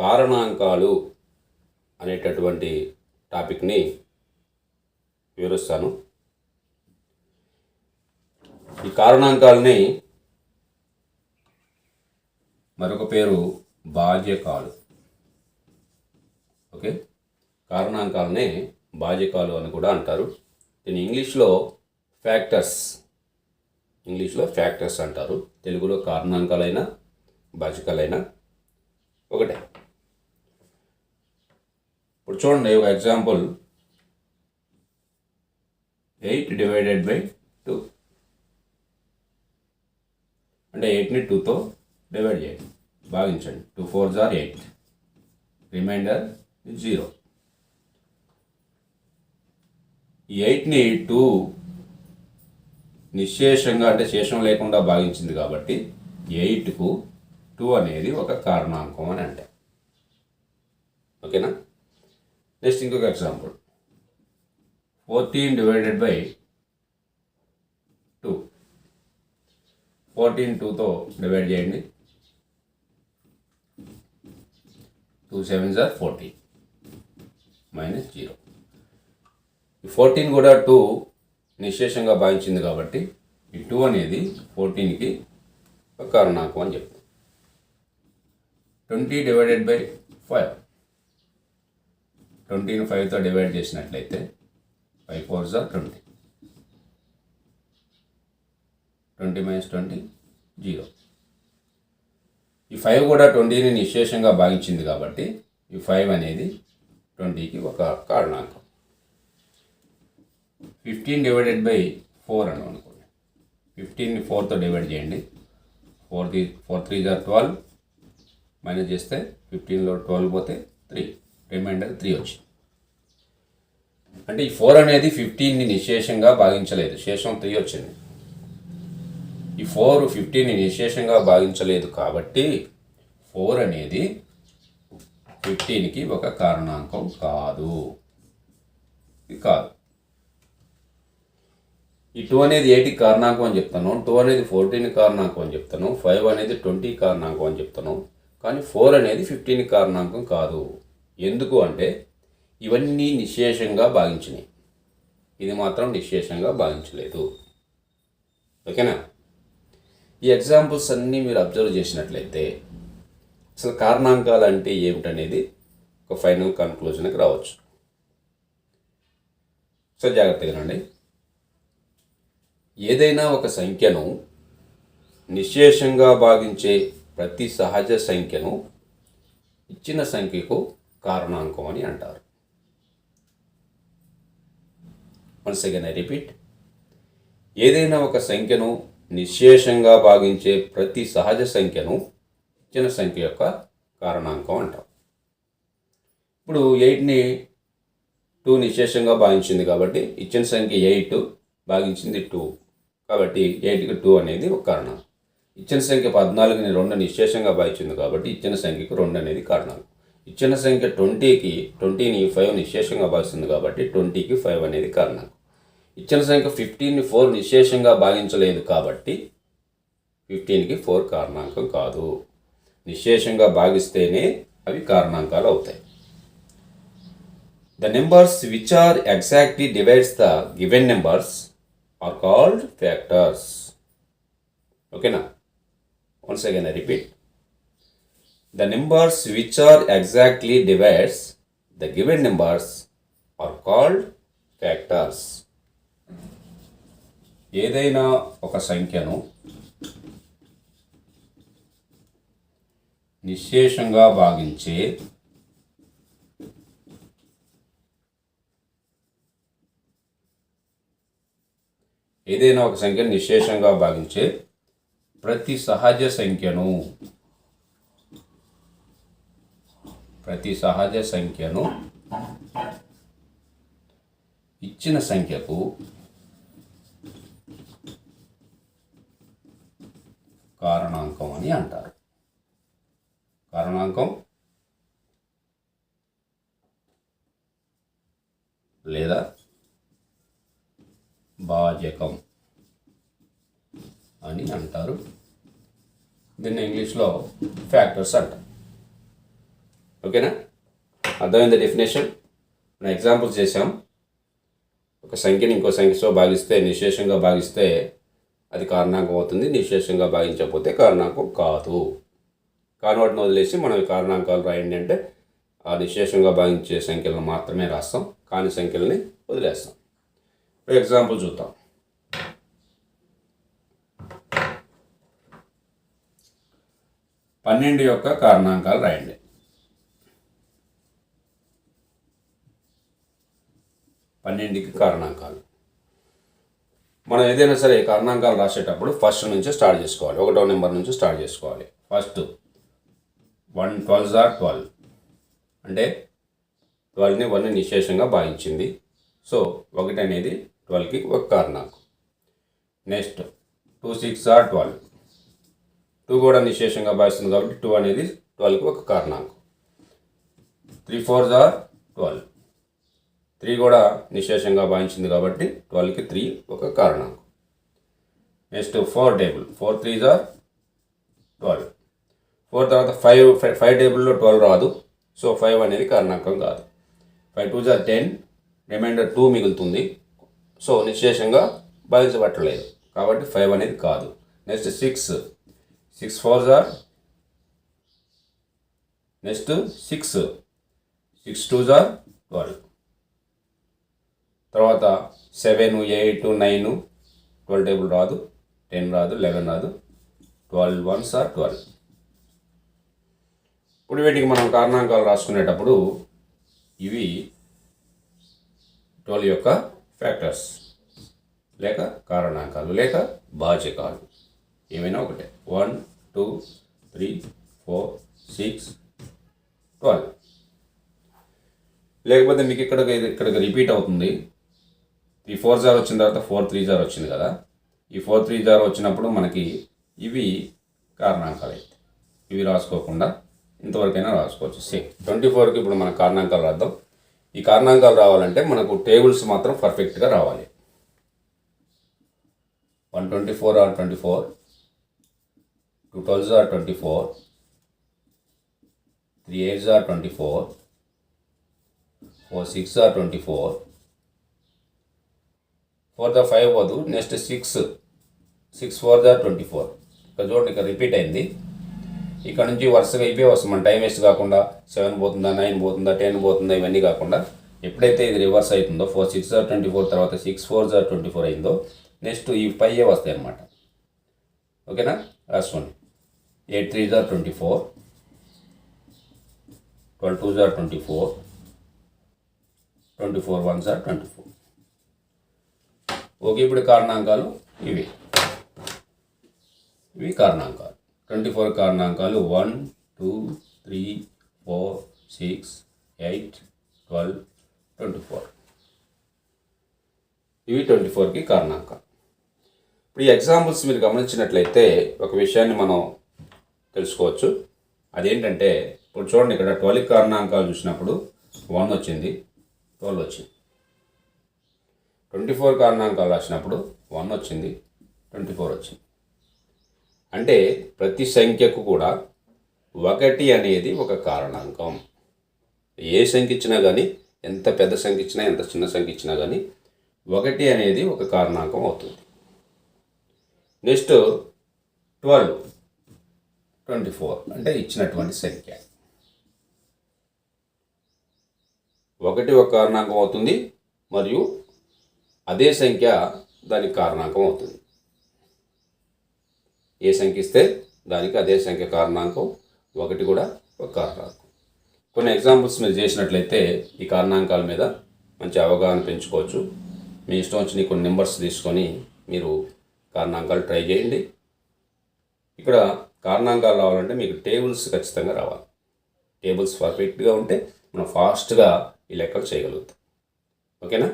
కారణాంకాలు అనేటటువంటి టాపిక్ని వివరిస్తాను. ఈ కారణాంకాలని మరొక పేరు బాధ్యకాలు ఓకే? కారణాంకాలనే బాధ్యకాలు అని కూడా అంటారు. దీని ఇంగ్లీష్లో ఫ్యాక్టర్స్ ఇంగ్లీష్లో ఫ్యాక్టర్స్ అంటారు. తెలుగులో కారణాంకాలైనా బాధ్యకాలైనా ఒకటే. ఇప్పుడు చూడండి ఒక example eight divided by two అంటే ఎయిట్ని టూతో డివైడ్ చేయండి. భాగించండి. టూ ఫోర్ జార్ ఎయిట్ రిమైండర్ జీరో ఈ ఎయిట్ని టూ నిశ్శేషంగా అంటే శేషం లేకుండా భాగించింది కాబట్టి ఎయిట్కు టూ అనేది ఒక కారణాంకం అని అంటే. ఓకేనా? నెక్స్ట్ ఇంకొక example fourteen divided by two fourteen టూతో డివైడ్ చేయండి. Two seven sir fourteen minus zero ఈ ఫోర్టీన్ కూడా టూ నిశేషంగా భావించింది కాబట్టి ఈ టూ అనేది ఫోర్టీన్కి ఒక కారణాంకం అని చెప్తాం. ట్వంటీ డివైడెడ్ బై ఫైవ్ ట్వంటీని ఫైవ్తో డివైడ్ చేసినట్లయితే five four jar twenty twenty minus twenty zero ఈ ఫైవ్ కూడా ట్వంటీని నిశేషంగా భావించింది కాబట్టి ఈ ఫైవ్ అనేది ట్వంటీకి ఒక కారణాంకం. ఫిఫ్టీన్ డివైడెడ్ బై ఫోర్ అని అనుకోండి. ఫిఫ్టీన్ని ఫోర్తో డివైడ్ చేయండి. Four three four three jar twelve minus చేస్తే ఫిఫ్టీన్లో ట్వెల్వ్ పోతే త్రీ రిమైండర్ త్రీ వచ్చింది. అంటే ఈ ఫోర్ అనేది ఫిఫ్టీన్ని నిశేషంగా భాగించలేదు. శేషం త్రీ వచ్చింది. ఈ ఫోర్ ఫిఫ్టీన్ని నిశేషంగా భాగించలేదు కాబట్టి ఫోర్ అనేది ఫిఫ్టీన్కి ఒక కారణాంకం కాదు. కాదు. ఈ టూ అనేది ఎయిట్కి కారణాంకం అని చెప్తాను టూ అనేది ఫోర్టీన్ కారణాంకం అని చెప్తాను ఫైవ్ అనేది ట్వంటీ కారణాంకం అని చెప్తాను కానీ ఫోర్ అనేది ఫిఫ్టీన్ కారణాంకం కాదు. ఎందుకు అంటే ఇవన్నీ నిశేషంగా భావించినాయి ఇది మాత్రం నిశేషంగా భావించలేదు. ఓకేనా? ఈ ఎగ్జాంపుల్స్ అన్నీ మీరు అబ్జర్వ్ చేసినట్లయితే అసలు కారణాంకాలు అంటే ఏమిటనేది ఒక ఫైనల్ కన్క్లూజన్కి రావచ్చు. సో జాగ్రత్తగా రండి ఏదైనా ఒక సంఖ్యను నిశేషంగా భావించే ప్రతి సహజ సంఖ్యను ఇచ్చిన సంఖ్యకు కారణాంకం అని అంటారు. వన్స్ అగైన్ ఐ రిపీట్ ఏదైనా ఒక సంఖ్యను నిశేషంగా భాగించే ప్రతి సహజ సంఖ్యను ఇచ్చిన సంఖ్య యొక్క కారణాంకం అంటాం. ఇప్పుడు ఎయిట్ని టూ నిశేషంగా భావించింది కాబట్టి ఇచ్చిన సంఖ్య ఎయిట్ భాగించింది టూ కాబట్టి ఎయిట్కి టూ అనేది ఒక కారణం ఇచ్చిన సంఖ్య పద్నాలుగుని రెండు నిశేషంగా భావించింది కాబట్టి ఇచ్చిన సంఖ్యకు రెండు అనేది కారణం ఇచ్చిన సంఖ్య ట్వంటీకి ట్వంటీని ఫైవ్ నిశేషంగా భావిస్తుంది కాబట్టి ట్వంటీకి ఫైవ్ అనేది కారణం. ఇచ్చిన సంఖ్య ఫిఫ్టీన్ని ఫోర్ నిశేషంగా భాగించలేదు కాబట్టి ఫిఫ్టీన్కి ఫోర్ కారణాంకం కాదు. నిశేషంగా భాగిస్తేనే అవి కారణాంకాలు అవుతాయి. The numbers which are exactly divides the given numbers are called factors ఓకేనా once again I repeat the numbers which are exactly divides the given numbers are called factors. ఏదైనా ఒక సంఖ్యను నిశేషంగా భాగించే ఏదైనా ఒక సంఖ్యను నిశేషంగా భాగించే ప్రతి సహజ సంఖ్యను ప్రతి సహజ సంఖ్యను ఇచ్చిన సంఖ్యకు కారణాంకం అని అంటారు. కారణాంకం లేదా భాజకం అని అంటారు. దీన్ని ఇంగ్లీష్లో ఫ్యాక్టర్స్ అంటారు. ఓకేనా? అర్థమైంది డెఫినేషన్? మనం ఎగ్జాంపుల్స్ చేసాం ఒక సంఖ్యని ఇంకో సంఖ్యతో భాగిస్తే నిశేషంగా భాగిస్తే అది కారణాంకం అవుతుంది. నిశేషంగా భాగించకపోతే కారణాంకం కాదు. కాని వదిలేసి మనం కారణాంకాలు రాయండి అంటే ఆ నిశేషంగా భాగించే సంఖ్యలను మాత్రమే రాస్తాం. కాని సంఖ్యలని వదిలేస్తాం. ఎగ్జాంపుల్ చూద్దాం. పన్నెండు యొక్క కారణాంకాలు రాయండి. అన్నింటికి కారణాంకాలు మనం ఏదైనా సరే కారణాంకాలు రాసేటప్పుడు ఫస్ట్ నుంచి స్టార్ట్ చేసుకోవాలి. ఒకటో నెంబర్ నుంచి స్టార్ట్ చేసుకోవాలి. First one twelve are twelve. అంటే ట్వెల్వ్ని వన్ నిశేషంగా భావించింది. సో ఒకటి అనేది ట్వెల్వ్కి ఒక కారణాంకం. Next two six are twelve. Two కూడా నిశేషంగా భావిస్తుంది కాబట్టి టూ అనేది ట్వెల్వ్కి ఒక కారణాంకం. Three four are twelve. Three కూడా నిశేషంగా భావించింది కాబట్టి ట్వెల్వ్కి త్రీ ఒక కారణాంకం next four table. Four three are twelve. Four తర్వాత ఫైవ్ ఫైవ్ టేబుల్లో ట్వెల్వ్ రాదు. సో ఫైవ్ అనేది కారణాంకం కాదు. ఫైవ్ టూ జార్ టెన్. రిమైండర్ టూ మిగులుతుంది. సో నిశేషంగా భావించబట్టలేదు. కాబట్టి ఫైవ్ అనేది కాదు. Next six. Six four jar next six. Six two జార్ ట్వెల్వ్. తర్వాత seven eight nine twelve table రాదు టెన్ రాదు లెవెన్ రాదు. Twelve ones are twelve. ఇప్పుడు వీటికి మనం కారణాంకాలు రాసుకునేటప్పుడు ఇవి ట్వెల్వ్ యొక్క ఫ్యాక్టర్స్. లేక కారణాంకాలు లేక భాజకాలు ఏమైనా ఒకటే. One two three four six twelve. లేకపోతే మీకు ఇక్కడ ఇక్కడ రిపీట్ అవుతుంది. ఈ ఫోర్ జార్ వచ్చిన తర్వాత ఫోర్ త్రీ జార్ వచ్చింది కదా. ఈ ఫోర్ త్రీ జార్ వచ్చినప్పుడు మనకి ఇవి కారణాంకాలు అయితే. ఇవి రాసుకోకుండా ఇంతవరకైనా రాసుకోవచ్చు. సేమ్ ట్వంటీ ఫోర్కి ఇప్పుడు మన కారణాంకాలు రాద్దాం. ఈ కారణాంకాలు రావాలంటే మనకు టేబుల్స్ మాత్రం పర్ఫెక్ట్గా రావాలి. One twenty four are twenty four. Two twelves are twenty four. Three eights are twenty four. Four six are twenty four. Four the five పోదు next six six four the twenty four ఇక్కడ చూడండి ఇక్కడ repeat అయింది. ఇక్కడ నుంచి వరుసగా ఇవే వస్తాం మన టైం వేస్ట్ కాకుండా సెవెన్ పోతుందా నైన్ పోతుందా టెన్ పోతుందా ఇవన్నీ కాకుండా ఎప్పుడైతే ఇది రివర్స్ అవుతుందో ఫోర్ సిక్స్ జార్ ట్వంటీ ఫోర్ తర్వాత six four jar twenty four అయిందో నెక్స్ట్ ఈ ఫైవ్ వస్తాయి అన్నమాట. ఓకేనా? రాసుకోండి ఎయిట్ త్రీ జార్ twenty four twelve two jar twenty four twenty four one jar twenty four okay ఇప్పుడు కారణాంకాలు ఇవి. ఇవి కారణాంకాలు. Twenty four కారణాంకాలు one two three four six eight twelve twenty four. ఇవి ట్వంటీ ఫోర్కి కారణాంకాలు. ఇప్పుడు ఈ ఎగ్జాంపుల్స్ మీరు గమనించినట్లయితే ఒక విషయాన్ని మనం తెలుసుకోవచ్చు. అదేంటంటే ఇప్పుడు చూడండి ఇక్కడ ట్వెల్వ్ కారణాంకాలు చూసినప్పుడు వన్ వచ్చింది ట్వెల్వ్ వచ్చింది. ట్వంటీ ఫోర్ కారణాంకాలు రాసినప్పుడు వన్ వచ్చింది ట్వంటీ ఫోర్ వచ్చింది. అంటే ప్రతి సంఖ్యకు కూడా ఒకటి అనేది ఒక కారణాంకం. ఏ సంఖ్య ఇచ్చినా కానీ ఎంత పెద్ద సంఖ్య ఇచ్చినా ఎంత చిన్న సంఖ్య ఇచ్చినా కానీ ఒకటి అనేది ఒక కారణాంకం అవుతుంది. నెక్స్ట్ ట్వెల్వ్ ట్వంటీ ఫోర్ అంటే ఇచ్చినటువంటి సంఖ్య. ఒకటి ఒక కారణాంకం అవుతుంది మరియు అదే సంఖ్య దానికి కారణాంకం అవుతుంది. ఏ సంఖ్య ఇస్తే దానికి అదే సంఖ్య కారణాంకం ఒకటి కూడా ఒక కారణాంకం. కొన్ని ఎగ్జాంపుల్స్ మీరు చేసినట్లయితే ఈ కారణాంకాల మీద మంచి అవగాహన పెంచుకోవచ్చు. మీ ఇష్టం వచ్చిన కొన్ని నెంబర్స్ తీసుకొని మీరు కారణాంకాలు ట్రై చేయండి. ఇక్కడ కారణాంకాలు రావాలంటే మీకు టేబుల్స్ ఖచ్చితంగా రావాలి. టేబుల్స్ పర్ఫెక్ట్గా ఉంటే మనం ఫాస్ట్గా ఈ లెక్కలు చేయగలుగుతాం. ఓకేనా?